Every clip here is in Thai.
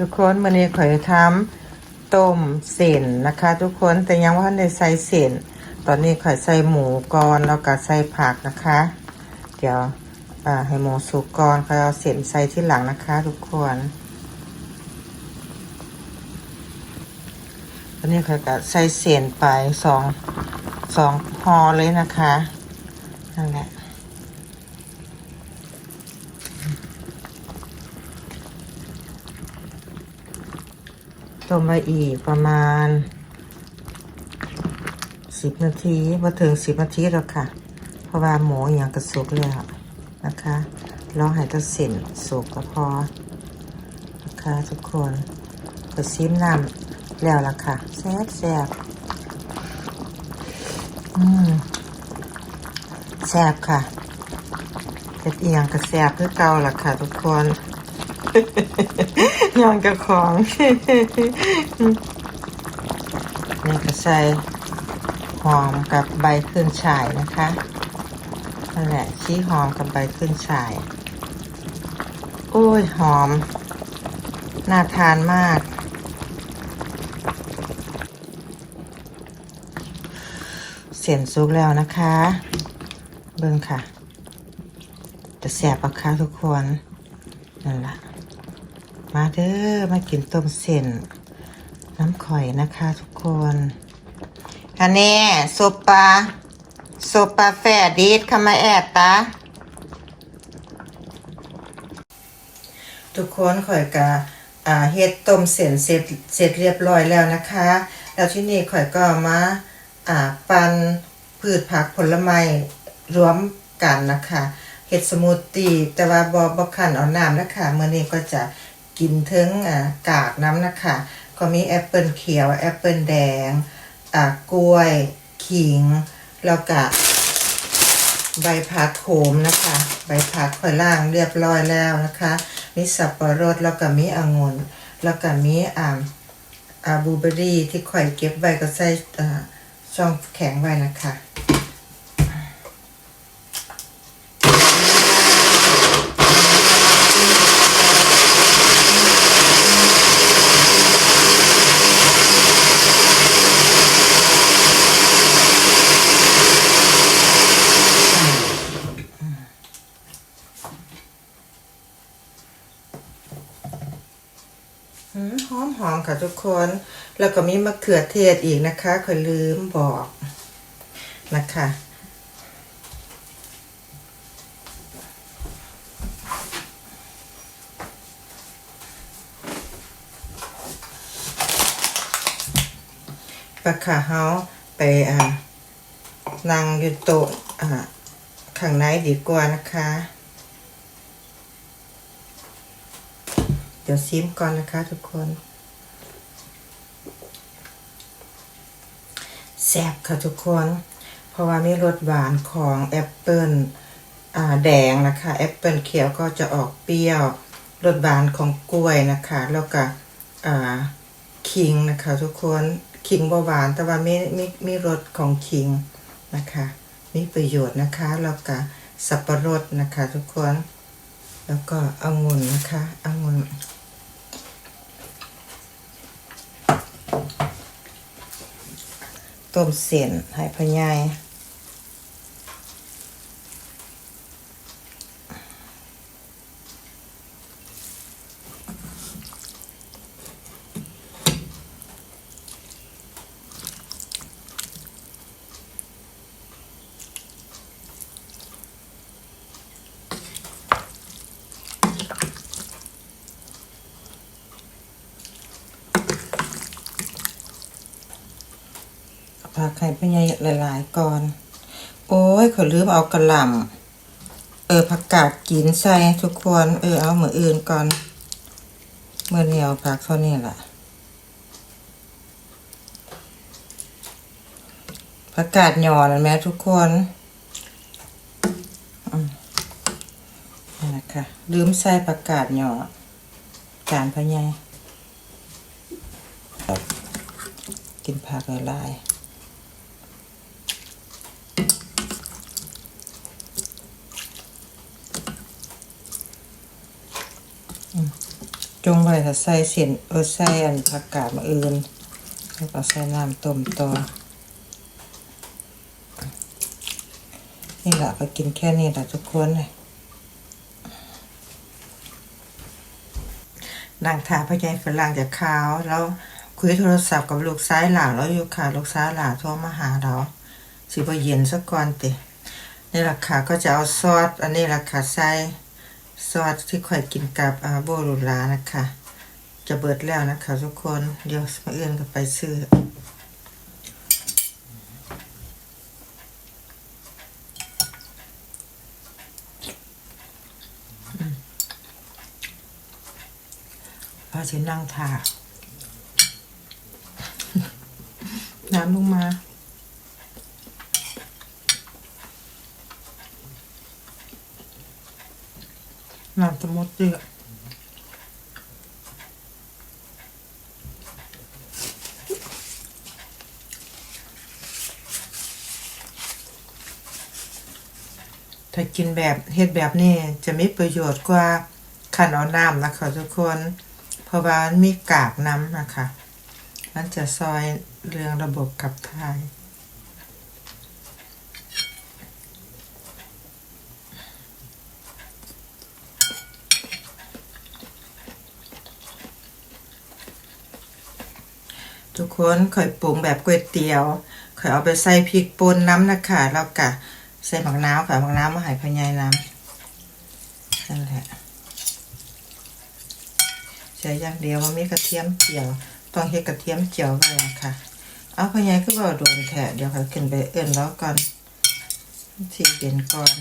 ทุกคนวันนี้ข่อยทำต้มเส้นนะคะ ทุกคนแต่ยังว่าในใส่เส้นตอนนี้ข่อยใส่หมูก่อนแล้วก็ใส่ผักนะคะ เดี๋ยวอ่าให้หมูสุกก่อนค่อยเอาเส้นใส่ที่หลังนะคะ ทุกคน ตอนนี้ข่อยก็ใส่เส้นไปสองสองห่อเลยนะคะนั่นแหละ ต้มไปอีกประมาณสิบนาทีมาถึงสิบนาทีแล้วค่ะ เพราะว่าหมูอย่างกระสุกแล้วนะคะรอให้ตะเส้นสุกก็พอนะคะทุกคนไปซิมน้ำแล้วล่ะค่ะแซ่บแซ่บอืมแซ่บค่ะเฮ็ดเอียงก็แซ่บคือเก่าล่ะค่ะทุกคน ย้อนกับของนี่ก็ใส่หอมกับใบขึ้นฉ่ายนะคะนั่นแหละชี้หอมกับใบขึ้นฉ่าย โอ้ยหอม น่าทานมาก เสียนซุกแล้วนะคะ เบิ่งค่ะ จะแสบปะคะทุกคน นั่นแหละ มาเด้อมากินต้มเส้น น้ำข่อยนะคะทุกคนอันนี้ซุปปลาซุปปลาแฝดดีดเข้ามาแอดตาทุกคนข่อยกะเฮ็ดต้มเส้นเสร็จเสร็จเรียบร้อยแล้วนะคะ แล้วที่นี่ข่อยก็มาอ่าปั่นพืชผักผลไม้รวมกันนะคะเห็ดสมูทตี้แต่ว่าบอบอขันเอาน้ำนะคะเมื่อนี้ก็จะ กินถึงอ่ากากน้ำนะคะ ก็มีแอปเปิลเขียวแอปเปิลแดงอ่ากล้วย ขิง แล้วก็ใบผักโขมนะคะ ใบผักค่อยล่างเรียบร้อยแล้วนะคะ มีสับปะรดแล้วก็มีองุ่นแล้วก็มีอ่าอาบูเบอรี่ที่ค่อยเก็บไว้ก็ใส่ช่องแข็งไว้นะคะ อืมหอมหอม ค่ะทุกคน แล้วก็มีมะเขือเทศอีกนะคะเคยลืมบอกนะคะปลาขาเฮาไปอ่านั่งอยู่โต๊ะอ่าข้างในดีกว่านะคะ เดี๋ยวซิมก่อนนะคะทุกคน ซ่บค่ะทุกคน เพราะว่ามีรสหวานของแอปเปิลแดงนะคะแอปเปิลเขียวก็จะออกเปรี้ยวรสหวานของกล้วยนะคะ แล้วก็ขิงนะคะ ทุกคนขิงบ่หวานแต่ว่าไมีมีมีรสของขิงนะคะมีประโยชน์นะคะแล้วก็สับปะรดนะคะ ทุกคน แล้วก็องุ่นนะคะองุ่น ต้มเส้นให้พะยายผักไข่พะยายหลายๆก่อน โอ้ยขอลืมเอากระหล่ำเออผักกาดกินใส่ทุกคนเออเอาเหมืออื่นก่อนเมื่อเหนียวผักเท่านี้แหละผักกาดหย่อนแม่ทุกคนอืมนี่นะคะลืมใส่ผักกาดหย่อจานพะยายกินผักหลาย จงไว้ถ้าใส่เส้นเออใส่อันผักกาดมาอื่นแล้วก็ใส่น้ำต้มต่อนี่แหละก็กินแค่นี้แหละทุกคนเลยนางถาพยายฝรั่งจากขาวแล้วคุยโทรศัพท์กับลูกซ้ายหลาแล้วอยู่ค่ะลูกซ้ายหลาโทรมาหาเราสิบ่เย็นสักก่อนตินี่แหละค่ะก็จะเอาซอสอันนี้แหละค่ะใส่ ซอสที่ข่อยกินกับอาโบลูลานะคะ จะเบิดแล้วนะคะ ทุกคนเดี๋ยวมาเอื้อนก็ไปซื้อพาฉันนั่งทาน้ำลงมา น้ำจะหมดเยอะถ้ากินแบบเฮ็ดแบบนี้จะมีประโยชน์กว่าขันเอาน้ำนะคะทุกคน เพราะว่ามันมีกากน้ำนะคะ มันจะซอยเรื่องระบบขับถ่าย ทุกคนข่อยปรุงแบบก๋วยเตี๋ยวข่อยเอาไปใส่พริกป่นน้ำนะคะแล้วก็ใส่หมักน้ำค่ะหมักน้ำมาหายพญายน้ำนั่นแหละใส่อย่างเดียวมันมีกระเทียมเจียวต้องเฮ็ดกระเทียมเจียวไว้นะคะเอาพญายก็บอกโดนแทะเดี๋ยวข่อยขึ้นไปเอื้นแล้วก่อนทีเย็นก่อน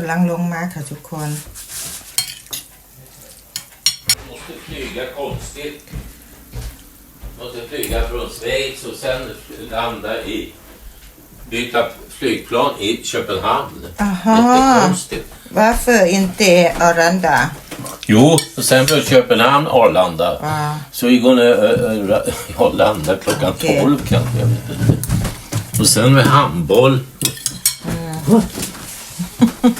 กำลังลงมาค่ะทุกคน måste flyga konstigt. Måste flyga från Schweiz och sen landa i... Byta flygplan i Köpenhamn. Aha. Jättekonstigt. Varför inte Aranda? Jo, och sen från Köpenhamn, Arlanda. Ja. Så vi går ner, äh, äh, jag landar klockan Okej. 12 kanske. Jag vet inte. Och sen med handboll. Är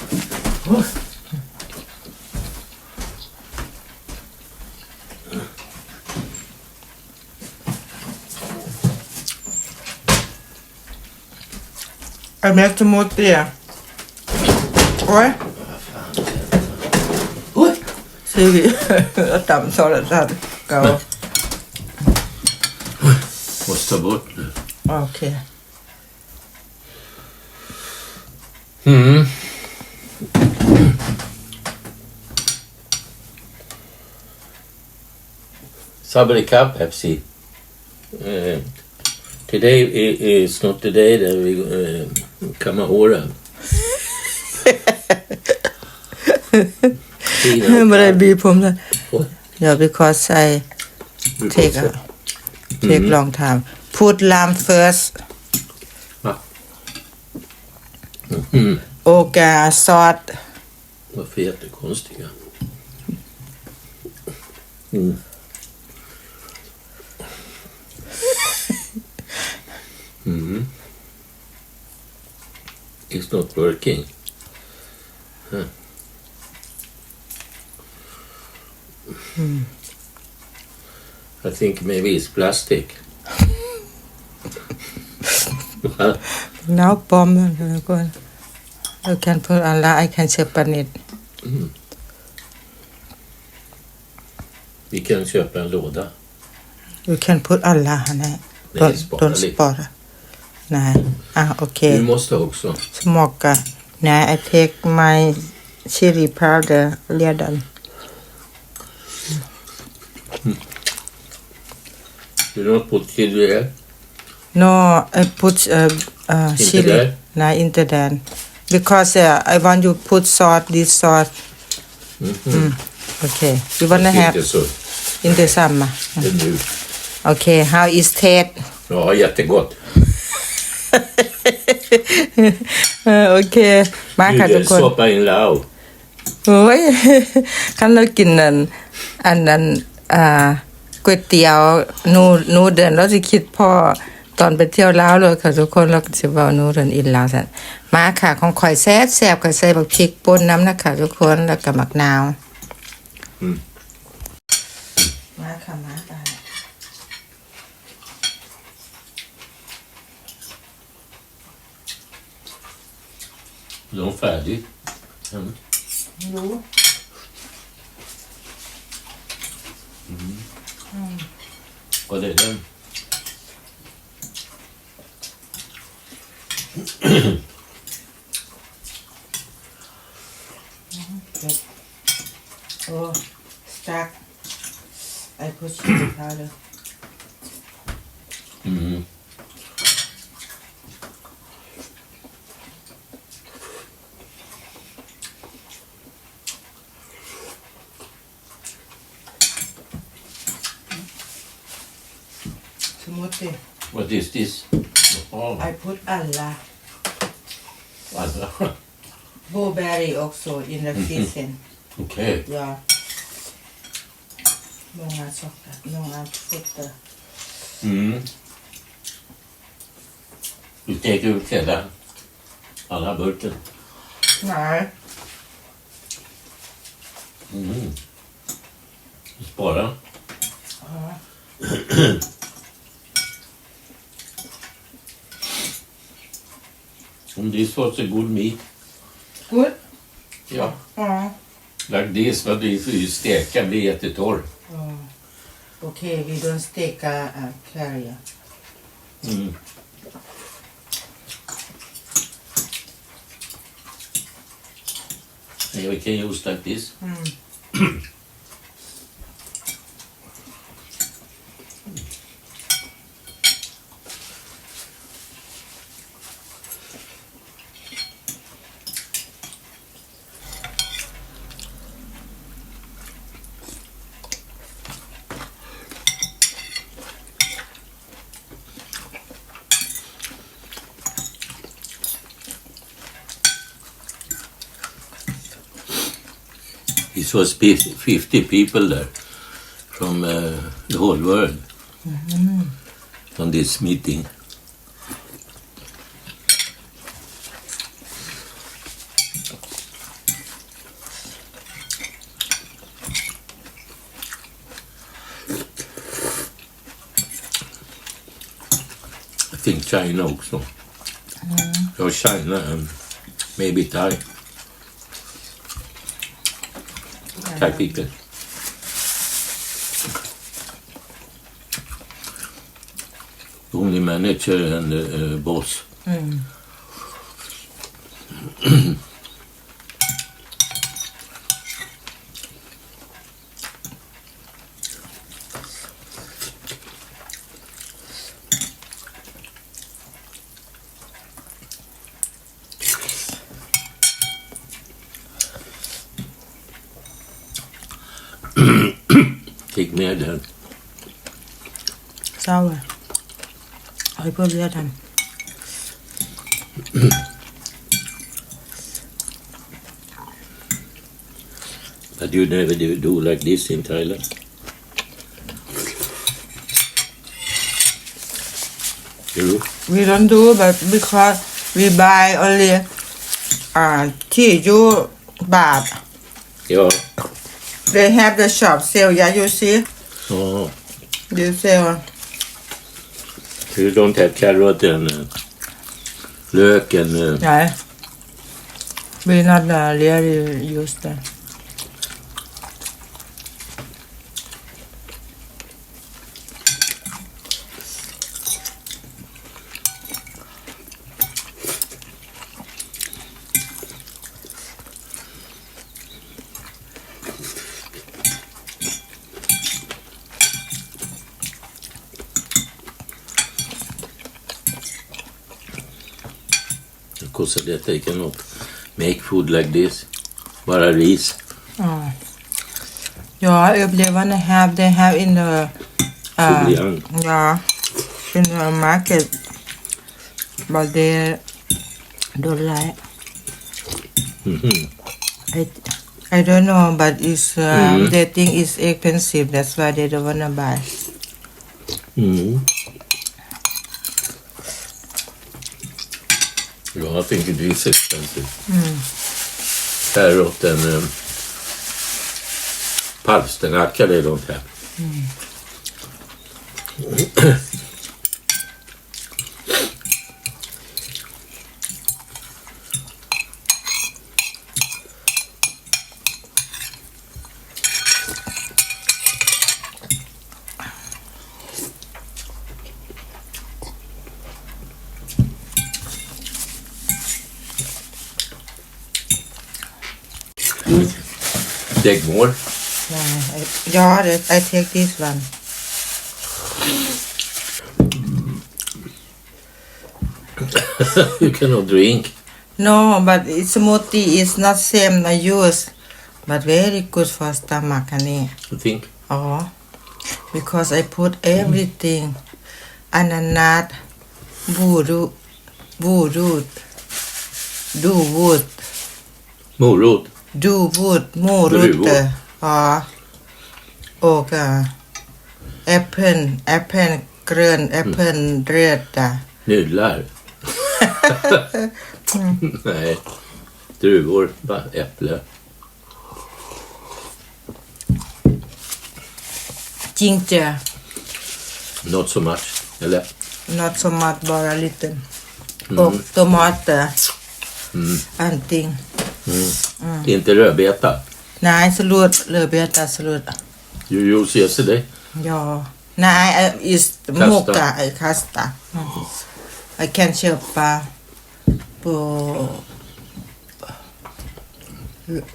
mest emot det. Oj. Oj! Ser vi att dammtalet hade gå. Måste ta bort nu. Okej. Mm. Sabri Cup Pepsi. Uh, today is not the day that we uh, come ihåg Men det blir på mig. Oj. Ja, because I take a, take long time. Put lamb first. Mm. Och uh, salt. Varför jättekonstiga? Mm. Mm. It's not working. Huh. Hmm. I think maybe it's plastic. Now bomb. Uh, you can put on I can separate it. vi kan köpa en låda. You can put alla. Nej. Nej, Don't, spara don't lite. spara. Nej. Ah, okej. Du måste också. Smaka. Nej, I take my chili powder redan. You don't put chili there? No, I put uh, uh, chili. Nej, inte den. Because uh, I want you put salt, this salt. Mhm. Okay. You wanna have Inte så. inte samma. Det är nu. Okay, how is taste? Ja, jättegott. เออโอเค มาค่ะทุก Du, คน soppa in lao. โอ้ยคันเรากินอันอันนั้นอ่าก๋วยเตี๋ยวหนูหนูเดินเราจะคิดพ่อตอนไปเที่ยวลาวเลยค่ะทุกคนแล้วก็สิเว้าหนูเรนอินลาวซั่นมาค่ะของข่อยแซ่บแซ่บก็ใส่บักพริกป่นน้ำนะคะทุกคนแล้วก็มักนาวอืมมาค่ะมาไป Är hon não, Mm. Jo. Mm. Mm. Vad är den? Och stark alkoholstyrka. Mm. Timote. What is this? Oh, I put Allah, what- blueberry also in the mm-hmm. season. okay. Yeah. No hard chocolate, no hard food. uh, Mm. Du tek ut hela, alla burken. Nej, Mm. Spara. ja. Om this was a good meat. Good? Ja. Ja. Like this, vad det är för steka blir jättetorr. Oh. Okay, we don't take a, a carrier. Mm. Yeah, we can use like this. Mm. This was 50 people there from uh, the whole world on this meeting. I think China också. Ja, China and maybe Thai. Kijk, Pieter. Toen die dus. mannetje en de uh, bos. Mm. Take med den. เศร้าอ่ะเอาให้เพื่อนเลือดท But you never do, do like this in Thailand. You?ำ we don't do but because we buy only อ่าที่อยู่บาท Ja. they have the shop sale. Yeah, you see, Oh, you sell. you don't have carrot and uh, lök and uh, Yeah. We not uh, really use that. Of that they cannot make food like this. Bara ris. Oh. Yeah, if they wanna have, they have in the uh, yeah, in the market, but they don't like. Mhm. I I don't know, but it's uh, Mhm. they think it's expensive. That's why they don't wanna buy. Mm. Ja, I think it is expensive. Här åt en um, palsternacka they don't have. Take more. Yeah, I, yeah, that- I take this one. you cannot drink. No, but it- smoothie is not same I use, but very good for stomach, honey. You think? Oh, because I put everything, ananas, voodoo, voodoo, do wood, Morot. do wood, morot, Druvor. ja, och uh, äpplen, äpplen grön, äpplen röda. Nudlar. Nej. Druvor. Äpple. Ginger, Not so much. Eller? not so much, bara lite. Och tomater, Mm. allting. Inte rödbeta. Nej, slut, lövbeta, slut. You use yesterday. Ja. Nej, äh, just moka, äh, kasta. Mm. Jag kan köpa på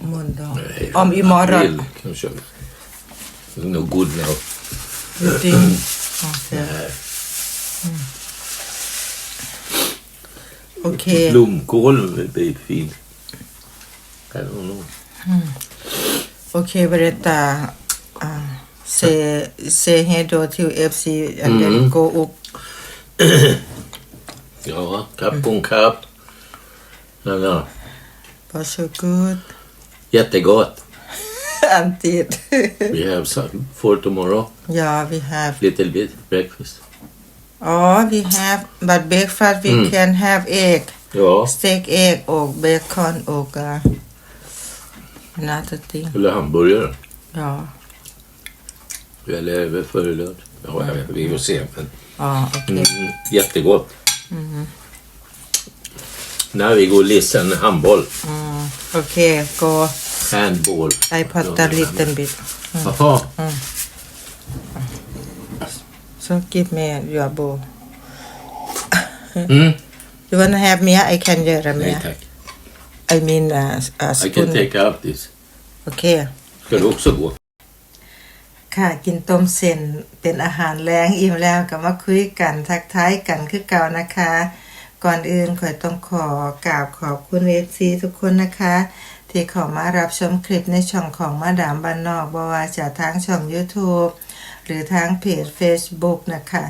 måndag. Om imorgon. April kan du köpa. No good now. You think? Okej. Nej. Okej. Blomkål blir fin. Don't know. Okej, berätta. Uh, se, se hej då till FC then Mm. go upp. Ja, kapp en kapp. Ja, ja. Varsågod. Jättegott. Alltid. We have some for tomorrow. ja, vi har. Little bit breakfast. Ja, vi have. But breakfast we Mm. can have egg. Ja, Steak egg och bacon och uh, another thing. eller hamburgare. Ja, Eller lunch. Ja, jag vet, vi får se. Men, ja okej. mm, jättegott. När vi går listen handboll. Mm, okej, gå. Handball. I put a little bit. Jaha. So give me your bowl. Mm. You wanna have me? I can göra Nej mer. tack. I mean uh, a I can spoon. take out this. Okej. Ska du också gå? ค่ะกินต้มเส้นเป็นอาหารแรงอิ่มแล้วก็มาคุยกันทักทายกันคือเก่านะคะ ก่อนอื่นขอยต้องขอกราบขอบคุณเอฟซีทุกคนนะคะ ที่เขอมารับชมคลิปในช่องของมาดามบ้านนอกบ่ว่าจะทางช่อง YouTube หรือทางเพจ Facebook นะคะ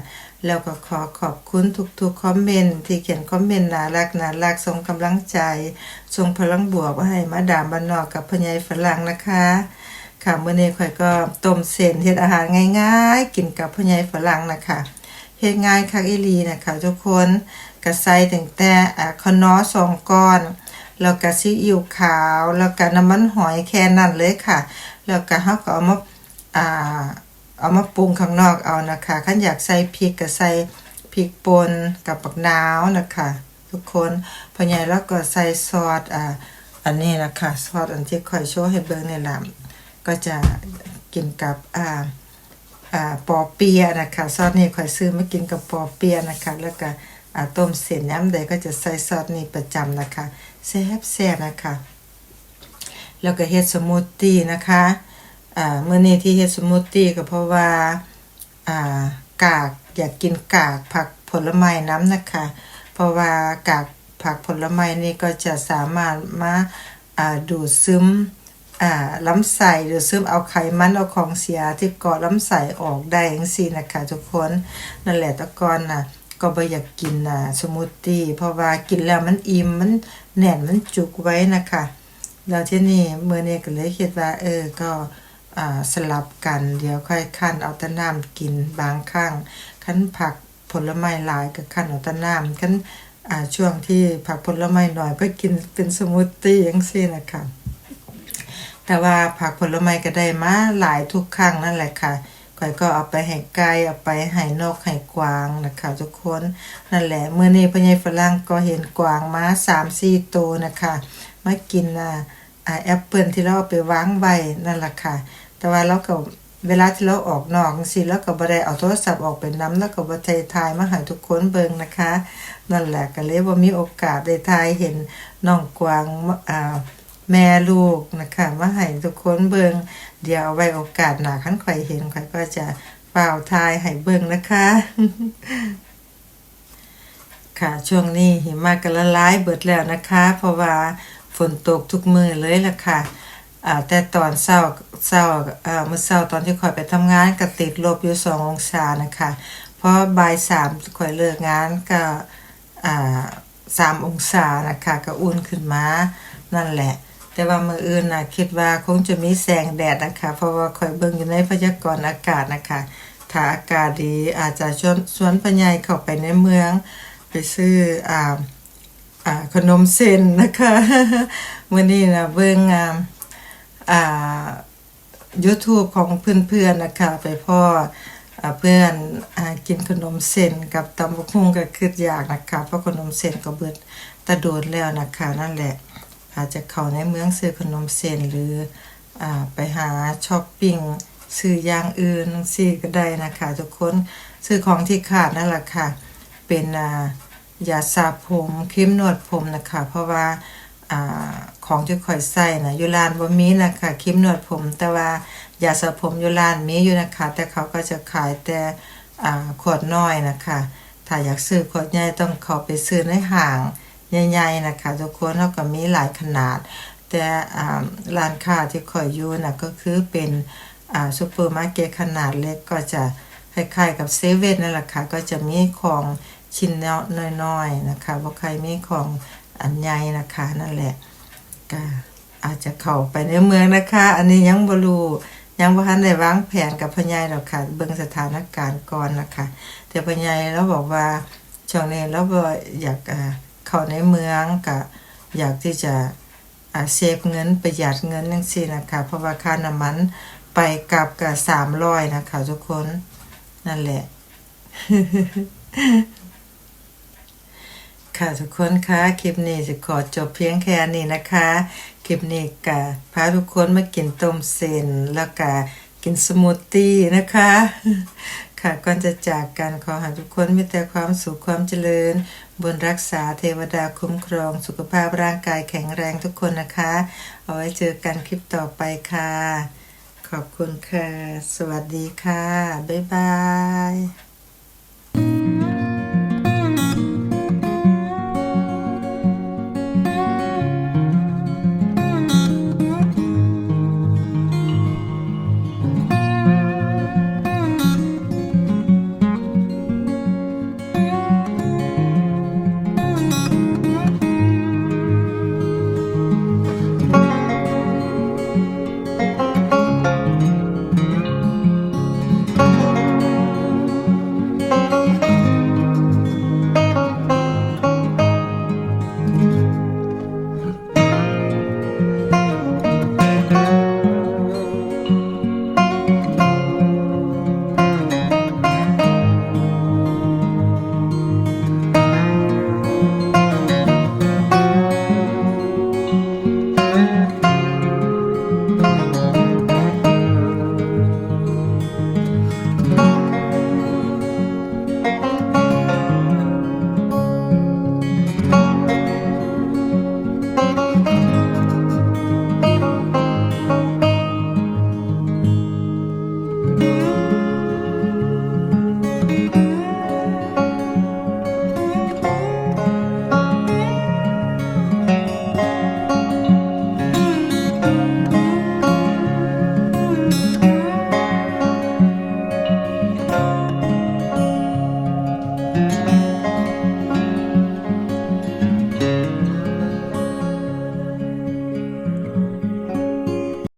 แล้วก็ขอขอบคุณทุกๆคอมเมนต์ที่เขียนคอมเมนต์น่ารักน่ารักส่งกำลังใจส่งพลังบวกมาให้มาดามบ้านนอกกับพญายฝรั่งนะคะ ค่ะเมื้อนี้ข่อยก็ต้มเส้นเฮ็ดอาหารง่ายๆ กินกับพ่อใหญ่ฝรั่งนะคะเฮ็ดง่ายคักอีลีนะคะทุกคนก็ใส่ตั้งแต่อ่าข้าวน้อสองก้อนแล้วก็ซีอิ๊วขาว แล้วก็น้ำมันหอยแค่นั้นเลยค่ะ แล้วก็เฮาก็เอามาอ่า เอามาปรุงข้างนอกเอานะคะคันอยากใส่พริกก็ใส่พริกป่นกับปักนาวนะคะ ทุกคนพอใหญ่แล้วก็ใส่ซอสอ่าอันนี้นะคะซอสอันที่ข่อยโชว์ให้เบิ่งนี่ล่ะก็จะกินกับอ่าอ่าปอเปียนะคะซอสนี่ข่อยซื้อมากินกับปอเปียนะคะ แล้วก็อ่าต้มเส้นย้ำใดก็จะใส่ซอสนี่ประจำนะคะแซ่บแซ่บนะคะ แล้วก็เฮ็ดสมูทตี้นะคะ อ่าเมื่อนี้ที่เฮ็ดสมูทตี้ก็เพราะว่าอ่ากากอยากกินกากผักผลไม้น้ำนะคะ เพราะว่ากากผักผลไม้นี่ก็จะสามารถมาอ่าดูดซึมอ่าลำไส้หรือซึมเอาไขมันเอาของเสียที่เกาะลำไส้ออกได้จังซี่นะคะทุกคนนั่นแหละตะกอนน่ะก็บ่อยากกินน่ะสมูทตี้เพราะว่ากินแล้วมันอิ่มมันแน่นมันจุกไว้นะคะ แล้วที่นี่เมื่อนี้ก็เลยคิดว่าเออก็ สลับกัน เดี๋ยวค่อยคั่นเอาต่น้ำกินบางครั้งคั้นผักผลไม้หลายก็คั่นเอาต่น้ำคั้นช่วงที่ผักผลไม้หน่อยก็กินเป็นสมูทตี้จังซี่นะคะแต่ว่าผักผลไม้ก็ได้มาหลายทุกครั้งนั่นแหละค่ะก่อยก็เอาไปให้ไก่เอาไปให้นกให้กวางนะคะทุกคนนั่นแหละเมื่อนี้พ่อใหญ่ฝรั่งก็เห็นกวางมา3-4ตัวนะคะมากินอ่าอ่าแอปเปิลที่เราเอาไปวางไว้นั่นแหละค่ะ แต่ว่าเราก็เวลาที่เราออกนอกจังซี่แล้วก็บ่ได้เอาโทรศัพท์ออกไปนํแล้วก็บ่ได้ถ่ายมาให้ทุกคนเบิ่งนะคะ นั่นแหละก็เลยบ่ามีโอกาสได้ถ่ายเห็นน้องกวางอ่าแม่ลูกนะคะมาให้ทุกคนเบิงเดี๋ยวไว้โอกาสหน้าคันข่เห็นข่อยก็จะเป่าทายให้เบิงนะคะ ค่ะช่วงนี้หิมะก็ละลายเบิดแล้วนะคะ เพราะว่าฝนตกทุกมือเลยล่ะค่ะอ่า แต่ตอนเช้าเช้าอ่ามื้อเช้าตอนที่ข่อยไปทำงานก็ติดลบอยู่2ององศานะคะ เพราะบ่าย3ข่อยเลิกงานก็อ่า3องศานะคะก็อุ่นขึ้นมานั่นแหละ แต่ว่ามืออื่นนะคิดว่าคงจะมีแสงแดดนะคะ เพราะว่าคอยเบิ่งอยู่ในพยากรณ์อากาศนะคะถ้าอากาศดีอาจจะชวนสวนพญายเข้าไปในเมือง ไปซื้ออ่าอ่าขนมเส้นนะคะมื้อนี้นะเบิ่งอ่า อ่า YouTube ของเพื่อนๆนะคะ ไปพ่ออเพื่อนอกินขนมเส้นกับตำบักหุ่งก็คืออยากนะคะเพราะขนมเส้นก็เบิดตะโดดแล้วนะคะนั่นแหละอาจจะเข้าในเมืองซื้อขนมเส้นหรืออไปหาช้อปปิ้งซื้ออย่างอื่นซี่ก็ได้นะคะทุกคนซื้อของที่ขาดนั่นแหละค่ะ เป็นยาสระผมครีมนวดผมนะคะ เพราะว่า อของที่ข่อยใส่นะยูรานบ่มีนะคะครีมนวดผม แต่ว่ายาสระผมยูรานมีอยู่นะคะ แต่เขาก็จะขายแต่ขวดน้อยนะคะ ถ้าอยากซื้อขวดใหญ่ต้องเข้าไปซื้อในห้างใหญ่ๆนะคะทุกคนแล้วก็มีหลายขนาด แต่ร้านค้าที่ข่อยอยู่น่ะก็คือเป็นซูเปอร์มาร์เก็ตขนาดเล็กก็จะคล้ายๆกับเซเว่นนั่นแหละค่ะก็จะมีของชิ้นน้อยๆนะคะบ่าใครมีของ อันใหญ่นะคะนั่นแหละก็อาจจะเข้าไปในเมืองนะคะ อันนี้ยังบรูยังบ่ทันได้วางแผนกับพ่อใหญ่หรอกค่ะ เบิ่งสถานการณ์ก่อนนะคะแต่พ่อใหญ่เราบอกว่าช่วงนี้เราบ่อยากเข้าในเมืองก็อยากที่จะเซฟเงินประหยัดเงินจังซี่นะคะ เพราะว่าค่าน้ำมันไปกลับก็300นะคะทุกคนนั่นแหละ ค่ะทุกคนคะคลิปนี้จะขอจบเพียงแค่นี้นะคะ คลิปนี้ก็พาทุกคนมากินต้มเส้นแล้วก็กินสมูทตี้นะคะ ค่ะก่อนจะจากกันขอให้ทุกคนมีแต่ความสุขความเจริญบุญรักษาเทวดาคุ้มครอง สุขภาพร่างกายแข็งแรงทุกคนนะคะ เอาไว้เจอกันคลิปต่อไปค่ะ ขอบคุณค่ะ สวัสดีค่ะ บ๊ายบาย